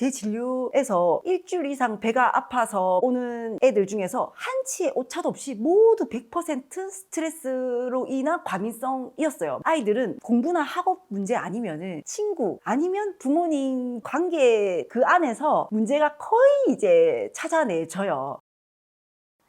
제 진료에서 일주일 이상 배가 아파서 오는 애들 중에서 한치의 오차도 없이 모두 100% 스트레스로 인한 과민성이었어요. 아이들은 공부나 학업 문제 아니면은 친구 아니면 부모님 관계 그 안에서 문제가 거의 이제 찾아내져요.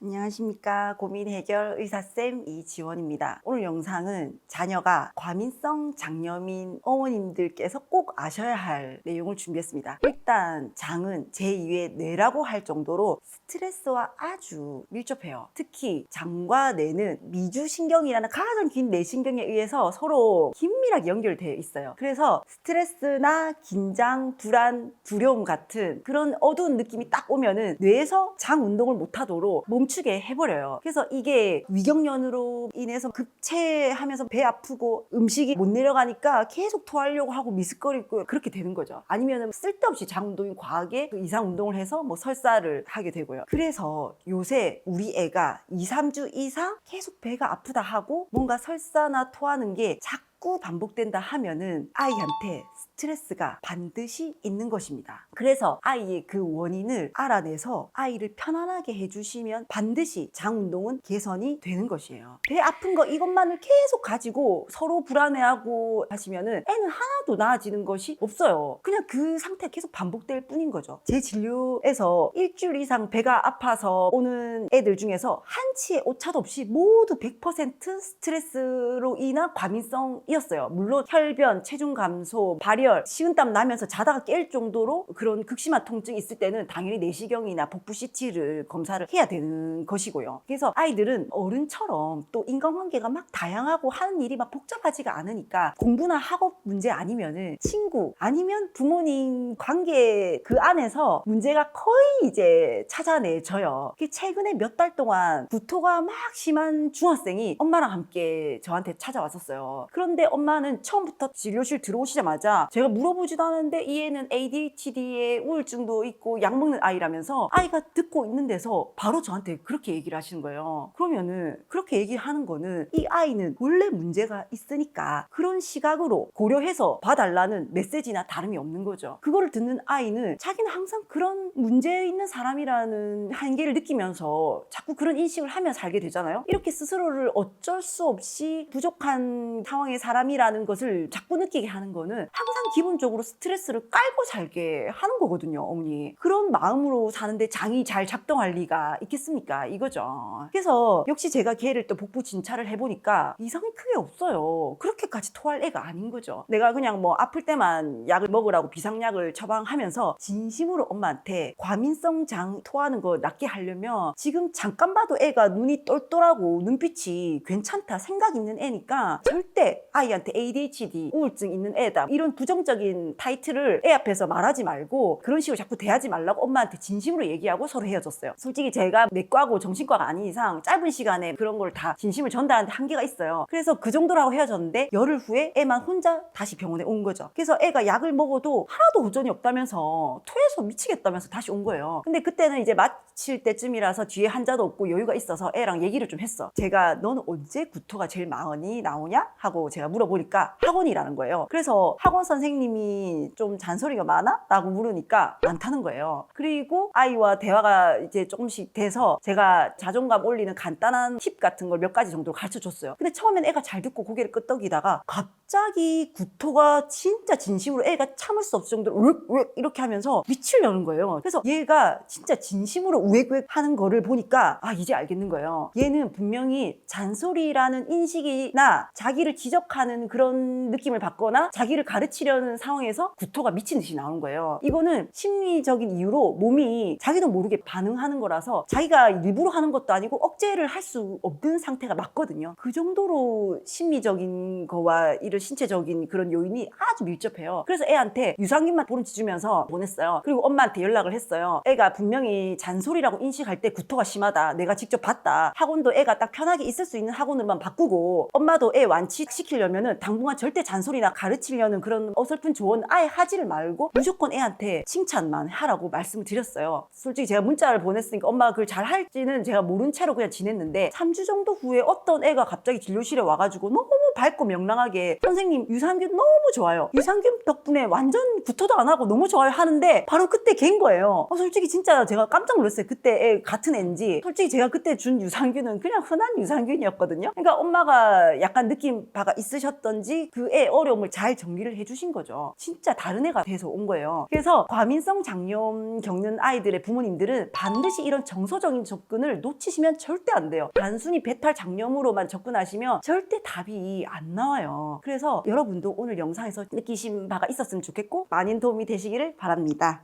안녕하십니까. 고민 해결 의사쌤 이지원입니다. 오늘 영상은 자녀가 과민성 장염인 어머님들께서 꼭 아셔야 할 내용을 준비했습니다. 일단 장은 제2의 뇌라고 할 정도로 스트레스와 아주 밀접해요. 특히 장과 뇌는 미주신경이라는 가장 긴 뇌신경에 의해서 서로 긴밀하게 연결되어 있어요. 그래서 스트레스나 긴장, 불안, 두려움 같은 그런 어두운 느낌이 딱 오면은 뇌에서 장 운동을 못하도록 멈추게 해버려요. 그래서 이게 위경련으로 인해서 급체하면서 배 아프고 음식이 못 내려가니까 계속 토하려고 하고 미스거리고 그렇게 되는 거죠. 아니면 쓸데없이 장 운동이 과하게 그 이상 운동을 해서 뭐 설사를 하게 되고요. 그래서 요새 우리 애가 2, 3주 이상 계속 배가 아프다 하고 뭔가 설사나 토하는 게 자꾸 반복된다 하면은 아이한테 스트레스가 반드시 있는 것입니다. 그래서 아이의 그 원인을 알아내서 아이를 편안하게 해주시면 반드시 장 운동은 개선이 되는 것이에요. 배 아픈 거 이것만을 계속 가지고 서로 불안해하고 하시면은 애는 하나도 나아지는 것이 없어요. 그냥 그 상태 계속 반복될 뿐인 거죠. 제 진료에서 일주일 이상 배가 아파서 오는 애들 중에서 한치의 오차도 없이 모두 100% 스트레스로 인한 과민성 이었어요. 물론 혈변, 체중 감소, 발열, 식은땀 나면서 자다가 깰 정도로 그런 극심한 통증이 있을 때는 당연히 내시경이나 복부 CT를 검사를 해야 되는 것이고요. 그래서 아이들은 어른처럼 또 인간관계가 막 다양하고 하는 일이 막 복잡하지가 않으니까 공부나 학업 문제 아니면은 친구 아니면 부모님 관계 그 안에서 문제가 거의 이제 찾아내져요. 최근에 몇 달 동안 구토가 막 심한 중학생이 엄마랑 함께 저한테 찾아왔었어요. 그런데 엄마는 처음부터 진료실 들어오시자마자 제가 물어보지도 않았는데 이 애는 ADHD에 우울증도 있고 약 먹는 아이라면서 아이가 듣고 있는 데서 바로 저한테 그렇게 얘기를 하시는 거예요. 그러면은 그렇게 얘기하는 거는 이 아이는 원래 문제가 있으니까 그런 시각으로 고려해서 봐달라는 메시지나 다름이 없는 거죠. 그거를 듣는 아이는 자기는 항상 그런 문제 있는 사람이라는 한계를 느끼면서 자꾸 그런 인식을 하며 살게 되잖아요. 이렇게 스스로를 어쩔 수 없이 부족한 상황의 사 람이라는 것을 자꾸 느끼게 하는 거는 항상 기본적으로 스트레스를 깔고 살게 하는 거거든요, 어머니. 그런 마음으로 사는데 장이 잘 작동할 리가 있겠습니까? 이거죠. 그래서 역시 제가 걔를 또 복부 진찰을 해보니까 이상이 크게 없어요. 그렇게까지 토할 애가 아닌 거죠. 내가 그냥 뭐 아플 때만 약을 먹으라고 비상약을 처방하면서 진심으로 엄마한테 과민성 장 토하는 거 낫게 하려면 지금 잠깐 봐도 애가 눈이 똘똘하고 눈빛이 괜찮다 생각 있는 애니까 절대 아 이한테 ADHD 우울증 있는 애다 이런 부정적인 타이틀을 애 앞에서 말하지 말고 그런 식으로 자꾸 대하지 말라고 엄마한테 진심으로 얘기하고 서로 헤어졌어요. 솔직히 제가 내과고 정신과가 아닌 이상 짧은 시간에 그런 걸 다 진심을 전달하는데 한계가 있어요. 그래서 그 정도라고 헤어졌는데 열흘 후에 애만 혼자 다시 병원에 온 거죠. 그래서 애가 약을 먹어도 하나도 호전이 없다면서 토해서 미치겠다면서 다시 온 거예요. 근데 그때는 이제 마칠 때쯤이라서 뒤에 환자도 없고 여유가 있어서 애랑 얘기를 좀 했어. 제가 너는 언제 구토가 제일 많이 나오냐? 하고 제가 물어보니까 학원이라는 거예요. 그래서 학원 선생님이 좀 잔소리가 많아? 라고 물으니까 많다는 거예요. 그리고 아이와 대화가 이제 조금씩 돼서 제가 자존감 올리는 간단한 팁 같은 걸 몇 가지 정도 가르쳐 줬어요. 근데 처음엔 애가 잘 듣고 고개를 끄덕이다가 갑자기 구토가 진짜 진심으로 애가 참을 수 없을 정도로 우웩우웩 이렇게 하면서 미치려는 거예요. 그래서 얘가 진짜 진심으로 우웩우웩 하는 거를 보니까 아 이제 알겠는 거예요. 얘는 분명히 잔소리라는 인식이나 자기를 지적 하는 그런 느낌을 받거나 자기를 가르치려는 상황에서 구토가 미친 듯이 나오는 거예요. 이거는 심리적인 이유로 몸이 자기도 모르게 반응하는 거라서 자기가 일부러 하는 것도 아니고 억제를 할 수 없는 상태가 맞거든요. 그 정도로 심리적인 거와 이런 신체적인 그런 요인이 아주 밀접해요. 그래서 애한테 유산균만 보름치 주면서 보냈어요. 그리고 엄마한테 연락을 했어요. 애가 분명히 잔소리라고 인식할 때 구토가 심하다. 내가 직접 봤다. 학원도 애가 딱 편하게 있을 수 있는 학원으로만 바꾸고 엄마도 애 완치시키려 면은 당분간 절대 잔소리나 가르치려는 그런 어설픈 조언 아예 하지를 말고 무조건 애한테 칭찬만 하라고 말씀을 드렸어요. 솔직히 제가 문자를 보냈으니까 엄마가 그걸 잘 할지는 제가 모른 채로 그냥 지냈는데 3주 정도 후에 어떤 애가 갑자기 진료실에 와가지고 너무 밝고 명랑하게 선생님 유산균 너무 좋아요. 유산균 덕분에 완전 구토도 안 하고 너무 좋아요 하는데 바로 그때 갠 거예요. 어, 솔직히 진짜 제가 깜짝 놀랐어요. 그때 애 같은 애인지 솔직히 제가 그때 준 유산균은 그냥 흔한 유산균이었거든요. 그러니까 엄마가 약간 느낌 바가 있으셨던지 그 애 어려움을 잘 정리를 해주신 거죠. 진짜 다른 애가 돼서 온 거예요. 그래서 과민성 장염 겪는 아이들의 부모님들은 반드시 이런 정서적인 접근을 놓치시면 절대 안 돼요. 단순히 배탈 장염으로만 접근하시면 절대 답이 안 나와요. 그래서 여러분도 오늘 영상에서 느끼신 바가 있었으면 좋겠고 많은 도움이 되시기를 바랍니다.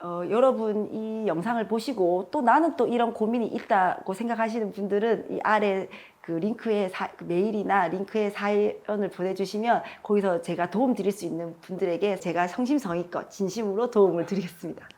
어, 여러분 이 영상을 보시고 또 나는 또 이런 고민이 있다고 생각하시는 분들은 이 아래 그 링크에 사- 그 메일이나 링크에 사연을 보내주시면 거기서 제가 도움 드릴 수 있는 분들에게 제가 성심성의껏 진심으로 도움을 드리겠습니다.